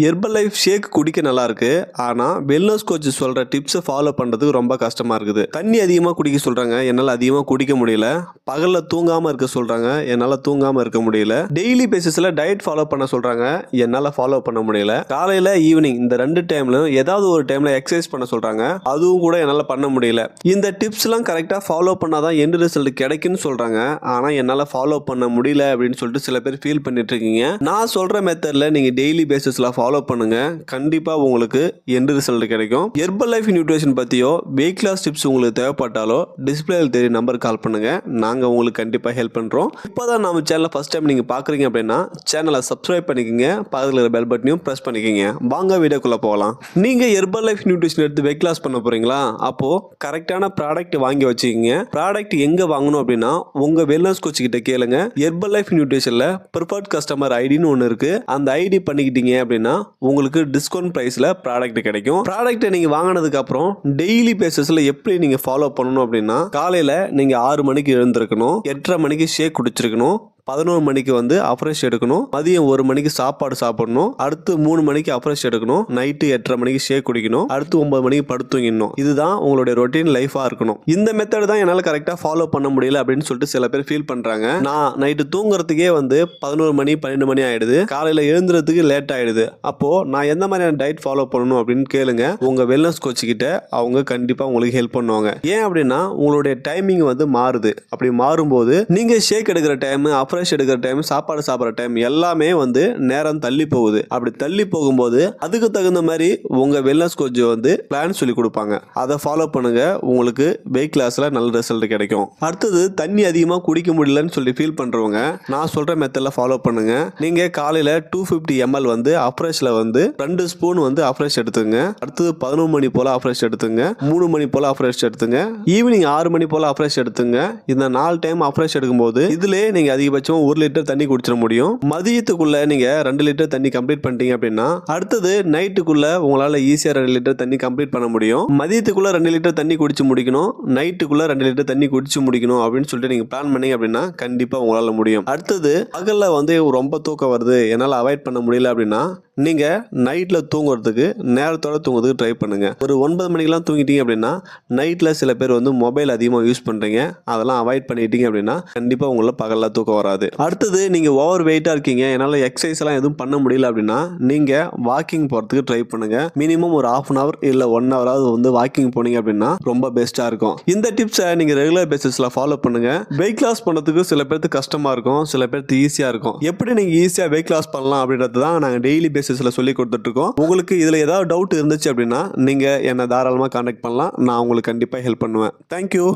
Herbal life ஷேக் குடிக்க நல்லா இருக்கு ஆனா வெல்னஸ் கோச் சொல்ற டிப்ஸை ஃபாலோ பண்றதுக்கு ரொம்ப கஷ்டமா இருக்குது. தண்ணி அதிகமா குடிக்க சொல்றாங்க. என்னால அதிகமா குடிக்க முடியல. பகல்ல தூங்காம இருக்க சொல்றாங்க. என்னால தூங்காம இருக்க முடியல. டெய்லி பேசிஸ்ல டயட் ஃபாலோ பண்ண சொல்றாங்க. என்னால ஃபாலோ பண்ண முடியல. காலையில ஈவினிங் இந்த ரெண்டு டைம்லயும் ஏதாவது ஒரு டைம்ல எக்ஸசைஸ் பண்ண சொல்றாங்க. அதுவும் கூட என்னால பண்ண முடியல. இந்த டிப்ஸ் எல்லாம் கரெக்டா ஃபாலோ பண்ணாதான் எண்ட் ரிசல்ட் கிடைக்குன்னு சொல்றாங்க. ஆனா என்னால ஃபாலோ பண்ண முடியல அப்படின்னு சொல்லிட்டு சில பேர் ஃபீல் பண்ணிட்டு இருக்கீங்க. நான் சொல்ற மெத்தட்ல நீங்க டெய்லி பேசிஸ்ல ஃபாலோ பண்ணுங்க. கண்டிப்பா உங்களுக்கு எண்டு ரிசல்ட் கிடைக்கும். ஹெர்பல் லைஃப் நியூட்ரிஷன் பத்தியோ வெயிட் கிளாஸ் டிப்ஸ் உங்களுக்கு தேவைப்பட்டாலோ டிஸ்பிளேல தெரிய நம்பர் கால் பண்ணுங்க. நாங்க உங்களுக்கு கண்டிப்பா ஹெல்ப் பண்றோம். இப்போதான் நம்ம சேனலில் ஃபர்ஸ்ட் டைம் நீங்க பாக்குறீங்க அப்படின்னா சேனலை சப்ஸ்கிரைப் பண்ணிக்கோங்க. பக்கத்தில் இருக்கிற பெல் பட்டனையும் ப்ரெஸ் பண்ணிக்கோங்க. வாங்க வீடியோக்குள்ள போகலாம். நீங்க ஹெர்பல் லைஃப் நியூட்ரிஷன் எடுத்து வெயிட் கிளாஸ் பண்ண போறீங்களா? அப்போ கரெக்டான ப்ராடக்ட் வாங்கி வச்சுக்கிங்க. ப்ராடக்ட் எங்க வாங்கணும் அப்படின்னா உங்க வெல்னஸ் கோச் கிட்ட கேளுங்க. ஹெர்பல் லைஃப் நியூட்ரிஷன்ல ப்ரிஃபர்ட் கஸ்டமர் ஐடின்னு ஒன்று இருக்கு. அந்த ஐடி பண்ணிக்கிட்டீங்க அப்படின்னா உங்களுக்கு டிஸ்கவுண்ட் ப்ரைஸில் ப்ராடக்ட் கிடைக்கும். ப்ராடக்ட்டை நீங்கள் வாங்கினதுக்கு அப்புறம் டெய்லி பேசிஸில் எப்படி நீங்கள் ஃபாலோ பண்ணணும் அப்படின்னா காலையில் நீங்கள் ஆறு மணிக்கு எழுந்திருக்கணும் எட்டரை மணிக்கு ஷேக் குடிச்சிருக்கணும் பதினோரு மணிக்கு வந்து அஃப்ரெஷ் எடுக்கணும். மதியம் ஒரு மணிக்கு சாப்பாடு சாப்பிடணும். அடுத்து மூணு மணிக்கு அப்ரெஷ் எடுக்கணும். நைட்டு எட்டரை மணிக்கு ஷேக் குடிக்கணும். அடுத்து ஒன்பது மணிக்கு படுத்துங்கிடணும் இதுதான் உங்களுடைய ரொட்டீன் லைஃபாக இருக்கணும். இந்த மெத்தட் தான் என்னால் கரெக்டாக ஃபாலோ பண்ண முடியல அப்படின்னு சொல்லிட்டு சில பேர் ஃபீல் பண்ணுறாங்க நான் நைட்டு தூங்குறதுக்கே வந்து பதினோரு மணி பன்னெண்டு மணி ஆயிடுது. காலையில் எழுந்துறதுக்கு லேட் ஆயிடுது. அப்போ நான் எந்த மாதிரியான டயட் ஃபாலோ பண்ணணும் அப்படின்னு கேளுங்க. உங்க வெல்னஸ் கோச் கிட்ட அவங்க கண்டிப்பாக உங்களுக்கு ஹெல்ப் பண்ணுவாங்க. ஏன் அப்படின்னா உங்களுடைய டைமிங் வந்து மாறுது. அப்படி மாறும்போது நீங்க ஷேக் எடுக்கிற டைம் அப்ரெஷ் எடுக்கிற டைம் சாப்பாடு சாப்பிட்ற டைம் எல்லாமே வந்து நேரம் தள்ளி போகுது. அப்படி தள்ளி போகும்போது அதுக்கு தகுந்த மாதிரி உங்கள் வெல்னஸ் கோச் வந்து பிளான் சொல்லி கொடுப்பாங்க. அதை ஃபாலோ பண்ணுங்க. உங்களுக்கு வெயிட் கிளாஸ்ல நல்ல ரிசல்ட் கிடைக்கும். அடுத்தது தண்ணி அதிகமாக குடிக்க முடியலன்னு சொல்லி ஃபீல் பண்ணுறவங்க நான் சொல்கிற மெத்தடில் ஃபாலோ பண்ணுங்க. நீங்கள் காலையில் டூ ஃபிஃப்டி எம்எல் வந்து அப்ரேஷில் வந்து ரெண்டு ஸ்பூன் வந்து அப்ரெஷ் எடுத்துங்க அடுத்தது பதினொன்று மணி போல் அப்ரேஷ் எடுத்துங்க மூணு மணி போல் அப்ரேஷ் எடுத்துங்க ஈவினிங் ஆறு மணி போல் அப்ரேஷ் எடுத்துங்க இந்த நாலு டைம் அப்ரெஷ் எடுக்கும்போது இதிலே நீங்கள் அதிகபட்சம் ஒரு லிட்டர் தண்ணி குடிச்சிட முடியும். மதியத்துக்குள்ள நீங்க ரெண்டு லிட்டர் தண்ணி கம்ப்ளீட் பண்ணிட்டீங்க அப்படின்னா அடுத்தது நைட்டுக்குள்ள உங்களால ஈஸியா ரெண்டு லிட்டர் தண்ணி கம்ப்ளீட் பண்ண முடியும். மதியத்துக்குள்ள ரெண்டு லிட்டர் தண்ணி குடிச்சு முடிக்கணும். நைட்டுக்குள்ள ரெண்டு லிட்டர் தண்ணி குடிச்சு முடிக்கணும் அப்படின்னு சொல்லிட்டு நீங்க பிளான் பண்ணீங்க அப்படின்னா கண்டிப்பா உங்களால முடியும். அடுத்தது பகல்ல வந்து ரொம்ப தூக்கம் வருது. என்னால அவாய்ட் பண்ண முடியல அப்படின்னா நீங்கள் நைட்டில் தூங்குறதுக்கு நேரத்தோட தூங்குறதுக்கு ட்ரை பண்ணுங்கள் ஒரு ஒன்பது மணிக்கெல்லாம் தூங்கிட்டீங்க அப்படின்னா நைட்டில் சில பேர் வந்து மொபைல் அதிகமாக யூஸ் பண்ணுறீங்க அதெல்லாம் அவாய்ட் பண்ணிட்டீங்க அப்படின்னா கண்டிப்பாக உங்களை பகலில் தூக்கம் வராது. அடுத்தது நீங்கள் ஓவர் வெயிட்டாக இருக்கீங்க என்னால் எக்ஸசைஸ் எல்லாம் எதுவும் பண்ண முடியல அப்படின்னா நீங்கள் வாக்கிங் போகிறதுக்கு ட்ரை பண்ணுங்கள் மினிமம் ஒரு ஹாஃப் அன் ஹவர் இல்லை ஒன் ஹவராவது வந்து வாக்கிங் போனீங்க அப்படின்னா ரொம்ப பெஸ்ட்டாக இருக்கும். இந்த டிப்ஸை நீங்கள் ரெகுலர் பேசிஸில் ஃபாலோ பண்ணுங்கள் வெயிட் லாஸ் பண்ணுறதுக்கு சில பேருக்கு கஷ்டமாக இருக்கும் சில பேருக்கு ஈஸியாக இருக்கும். எப்படி நீங்கள் ஈஸியாக வெயிட் லாஸ் பண்ணலாம் அப்படின்றது தான் நாங்கள் டெய்லி பேசிஸில் சொல்லி கொடுத்துட்ருக்கோம். உங்களுக்கு இதில் ஏதாவது டவுட் இருந்துச்சு அப்படின்னா நீங்கள் என்னை தாராளமாக கான்டாக்ட் பண்ணலாம். நான் உங்களுக்கு கண்டிப்பாக ஹெல்ப் பண்ணுவேன். தேங்க்யூ